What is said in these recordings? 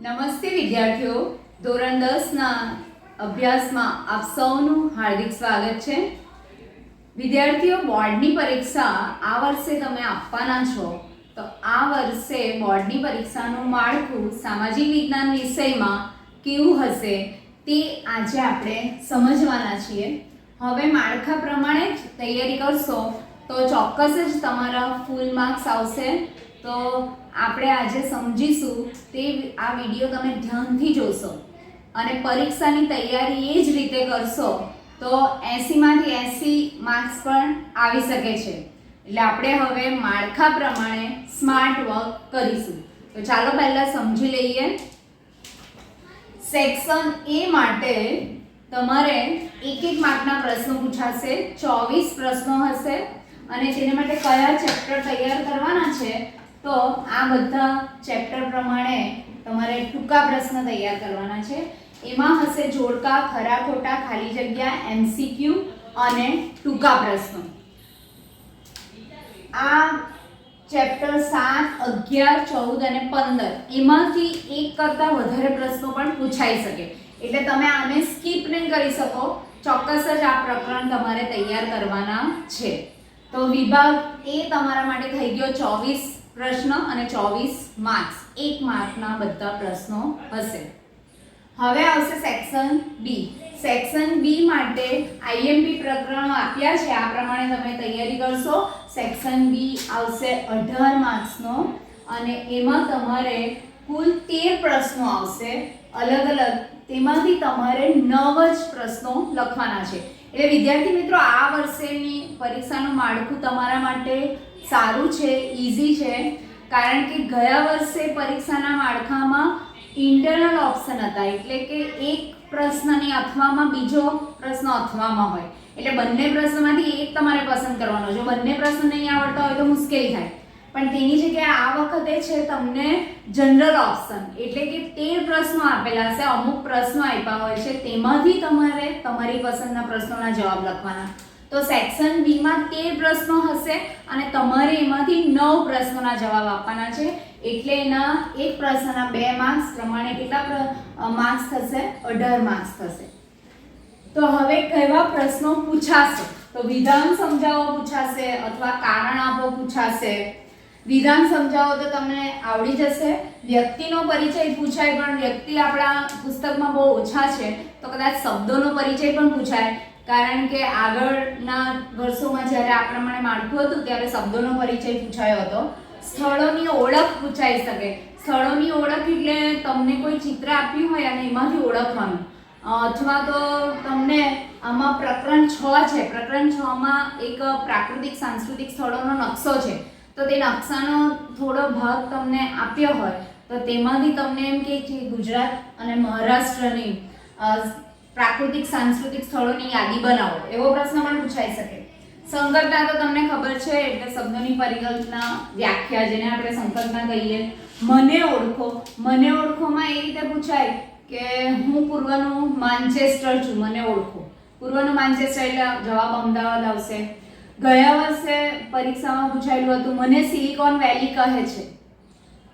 નમસ્તે વિદ્યાર્થીઓ. ધોરણ દસના અભ્યાસમાં આપ સૌનું હાર્દિક સ્વાગત છે. વિદ્યાર્થીઓ, બોર્ડની પરીક્ષા આ વર્ષે તમે આપવાના છો. તો આ વર્ષે બોર્ડની પરીક્ષાનું માળખું સામાજિક વિજ્ઞાન વિષયમાં કેવું હશે તે આજે આપણે સમજવાના છીએ. હવે માળખા પ્રમાણે જ તૈયારી કરશો તો ચોક્કસ જ તમારા ફૂલ માર્ક્સ આવશે. તો આપણે આજે સમજીશું તે આ વીડિયો તમે ધ્યાનથી જોશો. અને પરીક્ષાની તૈયારી એ જ રીતે કરશો તો એંસીમાંથી એંસી માર્ક્સ પણ આવી શકે છે. એટલે આપણે હવે માળખા પ્રમાણે સ્માર્ટ વર્ક કરીશું. તો ચાલો પહેલાં સમજી લઈએ. સેક્શન એ માટે તમારે એક એક માર્કના પ્રશ્નો પૂછાશે, ચોવીસ પ્રશ્નો હશે અને તેને માટે કયા ચેપ્ટર તૈયાર કરવાના છે તો આ બધા ચેપ્ટર પ્રમાણે તમારે ટૂંકા પ્રશ્ન તૈયાર કરવાના છે. એમાં હશે જોડકા, ખરા, ખોટા, ખાલી જગ્યા એમસીક્યુ અને ટૂંકા પ્રશ્નો. આ ચેપ્ટર સાત, અગિયાર, ચૌદ અને પંદર એમાંથી એક કરતાં વધારે પ્રશ્નો પણ પૂછાઈ શકે. એટલે તમે આને સ્કીપ નહીં કરી શકો. ચોક્કસ જ આ પ્રકરણ તમારે તૈયાર કરવાના છે. તો વિભાગ એ તમારા માટે થઈ ગયો ચોવીસ. પ્રશ્ન અને ચોવીસ માર્ક્સ એક માર્કના બધા પ્રશ્નો હશે. હવે આવશે સેક્શન બી સેક્શન બી માટે આઈએમપી પ્રકરણો આપ્યા છે. આ પ્રમાણે તમે તૈયારી કરશો. સેક્શન બી આવશે અઢાર માર્ક્સનો અને એમાં તમારે કુલ તેર પ્રશ્નો આવશે. અલગ અલગ. તેમાંથી તમારે નવ જ પ્રશ્નો લખવાના છે. એટલે વિદ્યાર્થી મિત્રો, આ વર્ષેની પરીક્ષાનું માળખું તમારા માટે સારું છે ઇઝી છે. કારણ કે ગયા વર્ષે પરીક્ષાના માળખામાં ઇન્ટરનલ ઓપ્શન હતા. એટલે કે એક પ્રશ્નની અથવામાં બીજો પ્રશ્ન અથવામાં હોય. એટલે બંને પ્રશ્નમાંથી એક તમારે પસંદ કરવાનો. જો બંને પ્રશ્ન નહીં આવડતા હોય તો મુશ્કેલી થાય. પણ તેની જગ્યાએ આ વખતે છે તમને જનરલ ઓપ્શન એટલે કે તેર પ્રશ્નો આપેલા હશે અમુક પ્રશ્નો આપ્યા હોય છે, તેમાંથી તમારે તમારી પસંદના પ્રશ્નોના જવાબ લખવાના. તો સેક્શન બીમાં તેર પ્રશ્નો હશે અને તમારે એમાંથી નવ પ્રશ્નોના જવાબ આપવાના છે. એટલે એના એક પ્રશ્નના બે માર્ક્સ પ્રમાણે કેટલા માર્ક્સ થશે? અઢાર માર્ક્સ થશે. તો હવે કેવા પ્રશ્નો પૂછાશે? તો વિધાન સમજાવો પૂછાશે અથવા કારણ આપો પૂછાશે. વિધાન સમજાવો તો તમને આવડી જશે. વ્યક્તિનો પરિચય પૂછાય પણ વ્યક્તિ આપણા પુસ્તકમાં બહુ ઓછા છે, તો કદાચ શબ્દોનો પરિચય પણ પૂછાય. કારણ કે આગળના વર્ષોમાં જ્યારે આ પ્રમાણે માળખું હતું, ત્યારે શબ્દોનો પરિચય પૂછાયો હતો. સ્થળોની ઓળખ પૂછાઈ શકે. સ્થળોની ઓળખ એટલે તમને કોઈ ચિત્ર આપ્યું હોય અને એમાંથી ઓળખવાનું અથવા તો તમને આમાં પ્રકરણ છ છે. પ્રકરણ છ માં એક પ્રાકૃતિક સાંસ્કૃતિક સ્થળોનો નકશો છે. તો તે નકશાનો થોડો ભાગ તમને આપ્યો હોય, તો તેમાંથી તમને એમ કે ગુજરાત અને મહારાષ્ટ્રની પ્રાકૃતિક, સાંસ્કૃતિક સ્થળોની યાદી બનાવો. એવો પ્રશ્ન પણ પૂછાઈ શકે. સંકલ્પના તો તમને ખબર છે, એટલે શબ્દોની પરિકલ્પના વ્યાખ્યા જેને આપણે સંકલ્પના કહીએ. મને ઓળખો. મને ઓળખોમાં એ રીતે પૂછાય કે હું પૂર્વનું માન્ચેસ્ટર છું, મને ઓળખો. પૂર્વનું માન્ચેસ્ટર એટલે જવાબ અમદાવાદ આવશે. ગયા વર્ષે પરીક્ષામાં પૂછાયેલું હતું, મને સિલિકોન વેલી કહે છે.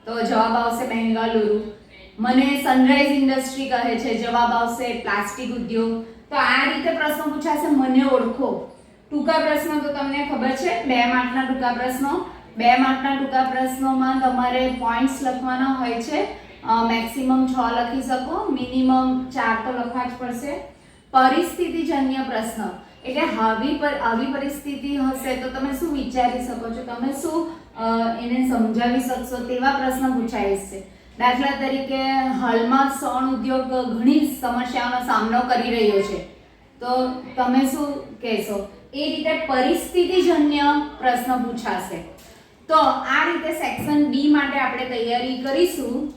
તો જવાબ આવશે બેંગાલુરુ મને સનરાઈઝ ઇન્ડસ્ટ્રી કહે છે, જવાબ આવશે પ્લાસ્ટિક ઉદ્યોગ. તો આ રીતે પ્રશ્નો પૂછાશે, મને ઓળખો. ટૂંકા પ્રશ્નો તો તમને ખબર છે, બે માર્કના ટૂંકા પ્રશ્નો. બે માર્કના ટૂંકા પ્રશ્નોમાં તમારે પોઈન્ટ્સ લખવાના હોય છે. મેક્સિમમ છ લખી શકો મિનિમમ ચાર તો લખવા જ પડશે. પરિસ્થિતિજન્ય પ્રશ્ન. એટલે આવી આવી પરિસ્થિતિ હશે તો તમે શું વિચારી શકો છો? તમે શું એને સમજાવી શકશો તેવા પ્રશ્ન પૂછાય છે. દાખલા તરીકે હાલમાં શણ ઉદ્યોગ ઘણી સમસ્યાઓનો સામનો કરી રહ્યો છે. તો તમે શું કહેશો? એ રીતે પરિસ્થિતિજન્ય પ્રશ્ન પૂછાશે. તો આ રીતે સેક્શન બી માટે આપણે તૈયારી કરીશું.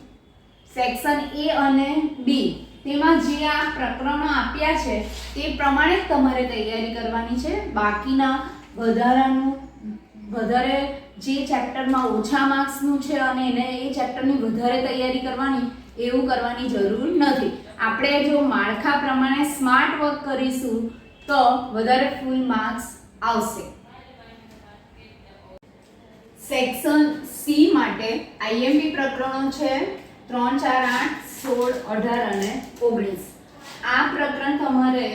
સેક્શન એ અને બી. તેમાં જે આ પ્રકરણો આપ્યા છે, તે પ્રમાણે જ તમારે તૈયારી કરવાની છે. બાકીના વધારાનું, વધારે જે ચેપ્ટરમાં ઓછા માર્ક્સનું છે અને એને એ ચેપ્ટરની વધારે તૈયારી કરવાની, એવું કરવાની જરૂર નથી. આપણે જો માળખા પ્રમાણે સ્માર્ટ વર્ક કરીશું, તો વધારે ફૂલ માર્ક્સ આવશે. સેક્શન સી માટે આઈએમપી પ્રકરણો છે ત્રણ ચાર આઠ સોળ અઢાર અને ઓગણીસ. આ પ્રકરણ તમારે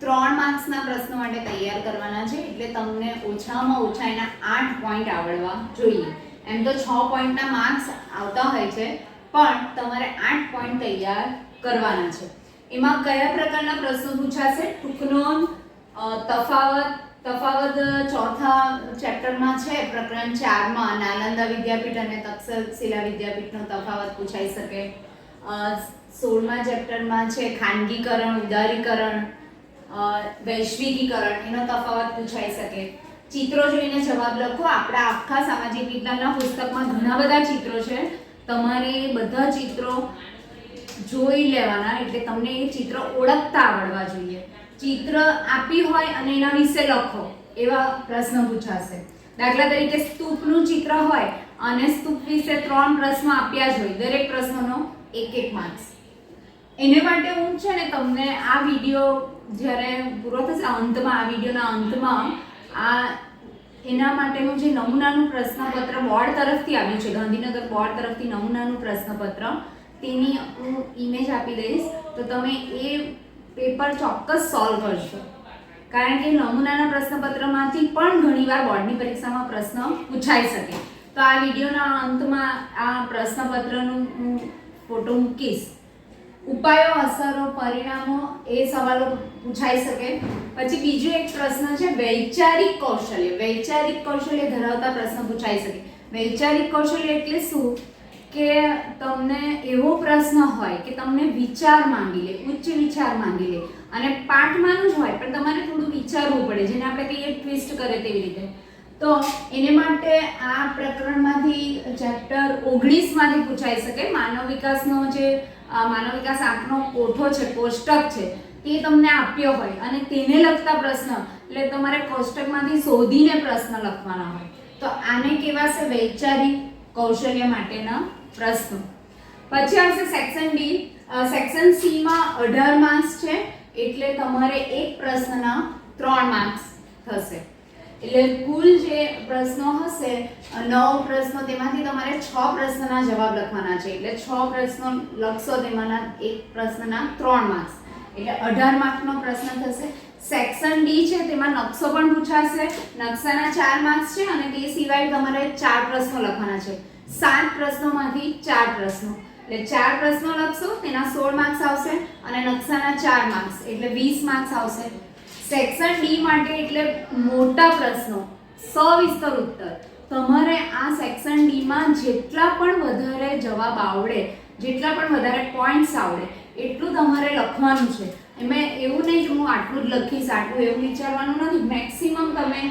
ત્રણ માર્ક્સના પ્રશ્નો માટે તૈયાર કરવાના છે, એટલે તમને ઓછામાં ઓછા એના આઠ પોઈન્ટ આવડવા જોઈએ. એમ તો છ પોઈન્ટના માર્ક્સ આવતા હોય છે, પણ તમારે આઠ પોઈન્ટ તૈયાર કરવાના છે. એમાં કયા પ્રકારના પ્રશ્નો પૂછાશે? ટૂંકનો તફાવત તફાવત ચોથા ચેપ્ટરમાં છે, પ્રકરણ ચારમાં નાલંદા વિદ્યાપીઠ અને તક્ષશિલા વિદ્યાપીઠનો તફાવત પૂછાઈ શકે. સોળમા ચેપ્ટરમાં છે, ખાનગીકરણ, ઉદારીકરણ વૈશ્વિકીકરણ, એનો તફાવત પૂછાઈ શકે. ચિત્રો જોઈને જવાબ લખો. આપણા આખા સામાજિક વિજ્ઞાનના પુસ્તકમાં ઘણા બધા ચિત્રો છે. તમારે બધા ચિત્રો જોઈ લેવાના, એટલે તમને એ ચિત્ર ઓળખતા આવડવા જોઈએ. ચિત્ર આપી હોય અને એના વિશે લખો, એવા પ્રશ્ન પૂછાશે. દાખલા તરીકે સ્તૂપનું ચિત્ર હોય, અને સ્તૂપ વિશે ત્રણ પ્રશ્નો આપ્યા જ હોય, દરેક પ્રશ્નનો એક એક માર્ક્સ એને માટે હું છે ને તમને આ વીડિયો જ્યારે પૂરો થશે અંતમાં, આ વિડીયોના અંતમાં, આ એના માટેનું જે નમૂનાનું પ્રશ્નપત્ર બોર્ડ તરફથી આવ્યું છે, ગાંધીનગર બોર્ડ તરફથી નમૂનાનું પ્રશ્નપત્ર, તેની હું ઇમેજ આપી દઈશ. તો તમે એ પેપર ચોક્કસ સોલ્વ કરશો. કારણ કે નમૂનાના પ્રશ્નપત્રમાંથી પણ ઘણીવાર બોર્ડની પરીક્ષામાં પ્રશ્ન પૂછાઈ શકે. તો આ વિડીયોના અંતમાં આ પ્રશ્નપત્રનું હું ફોટો મૂકીશ. ઉપાયો, અસરો, પરિણામો એ સવાલો પૂછાઈ શકે. પછી બીજો એક પ્રશ્ન છે, વૈચારિક કૌશલ્ય. વૈચારિક કૌશલ્ય ધરાવતા પ્રશ્ન પૂછાઈ શકે. વૈચારિક કૌશલ્ય એટલે શું? કે તમને એવો પ્રશ્ન હોય કે તમને વિચાર માંગી લે, ઉચ્ચ વિચાર માંગી લે. અને પાઠમાંનું જ હોય, પણ તમારે થોડું વિચારવું પડે, જેને આપણે કહીએ ટ્વિસ્ટ કરે તેવી રીતે. તો એને માટે આ પ્રકરણમાંથી ચેપ્ટર ઓગણીસમાંથી પૂછાઈ શકે. માનવ વિકાસનો જે માનવ વિકાસ આંકનો કોઠો છે, કોષ્ટક છે, તે તમને આપ્યો હોય અને તેને લગતા પ્રશ્ન, એટલે તમારે કોષ્ટકમાંથી શોધીને પ્રશ્ન લખવાના હોય. તો આને કહેવાશે વૈચારિક કૌશલ્ય માટેના પ્રશ્નો. પછી આવશે સેક્શન ડી. સેક્શન સીમાં અઢાર માર્ક્સ છે, એટલે તમારે એક પ્રશ્નના ત્રણ માર્ક્સ થશે. એટલે કુલ જે પ્રશ્નો હશે નવ પ્રશ્નો, તેમાંથી તમારે છ પ્રશ્નના જવાબ લખવાના છે. એટલે છ પ્રશ્નો લખશો તેમાંના એક પ્રશ્નના ત્રણ માર્ક્સ એટલે અઢાર માર્કનો પ્રશ્ન થશે. સેક્શન ડી છે, તેમાં નકશો પણ પૂછાશે. નકશાના ચાર માર્ક્સ છે અને તે સિવાય તમારે ચાર પ્રશ્નો લખવાના છે. સાત પ્રશ્નોમાંથી ચાર પ્રશ્નો. એટલે ચાર પ્રશ્નો લખશો, તેના સોળ માર્ક્સ આવશે અને નકશાના ચાર માર્ક્સ એટલે વીસ માર્ક્સ આવશે. સેક્શન ડી માટે એટલે મોટા પ્રશ્નો. સવિસ્તર ઉત્તર. તમારે આ સેક્શન ડીમાં જેટલા પણ વધારે જવાબ આવડે, જેટલા પણ વધારે પોઈન્ટ્સ આવડે, એટલું તમારે લખવાનું છે. એમાં એવું નહીં કે હું આટલું જ લખીશ, આટલું એવું વિચારવાનું નથી. મેક્સિમમ તમે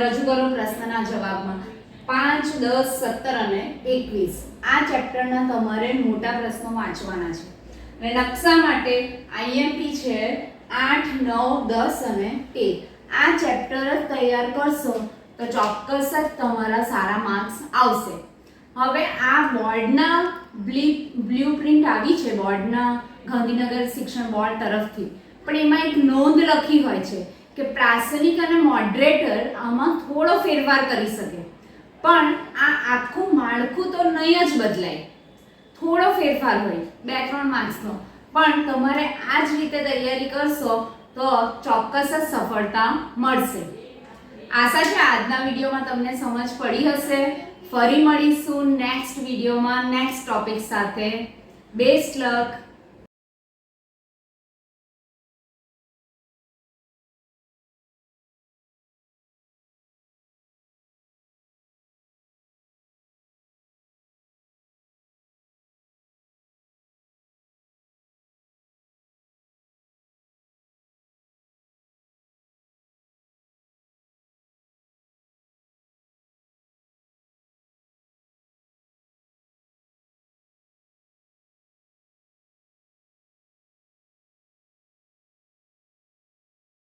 રજૂ કરો પ્રશ્નના જવાબમાં. પાંચ, દસ, સત્તર અને એકવીસ. આ ચેપ્ટરના તમારે મોટા પ્રશ્નો વાંચવાના છે. અને નકશા માટે આઈએમપી છે આઠ, નવ, દસ અને તેર આ ચેપ્ટર જ તૈયાર કરશો તો ચોક્કસ જ તમારા સારા માર્ક્સ આવશે. હવે આ બોર્ડના બ્લુ પ્રિન્ટ આવી છે બોર્ડના ગાંધીનગર શિક્ષણ બોર્ડ તરફથી. પણ એમાં એક નોંધ લખી હોય છે કે પ્રાસંગિક અને મોડરેટર આમાં થોડો ફેરફાર કરી શકે. પણ આ આખું માળખું તો નહીં જ બદલાય. થોડો ફેરફાર હોય, બે, ત્રણ માર્ક્સનો પણ તમારે આ જ રીતે તૈયારી કરશો તો ચોક્કસ જ સફળતા મળશે. આશા છે આજના વિડીયોમાં તમને સમજ પડી હશે. ફરી મળીશું નેક્સ્ટ વિડીયોમાં, નેક્સ્ટ ટોપિક સાથે. Best luck.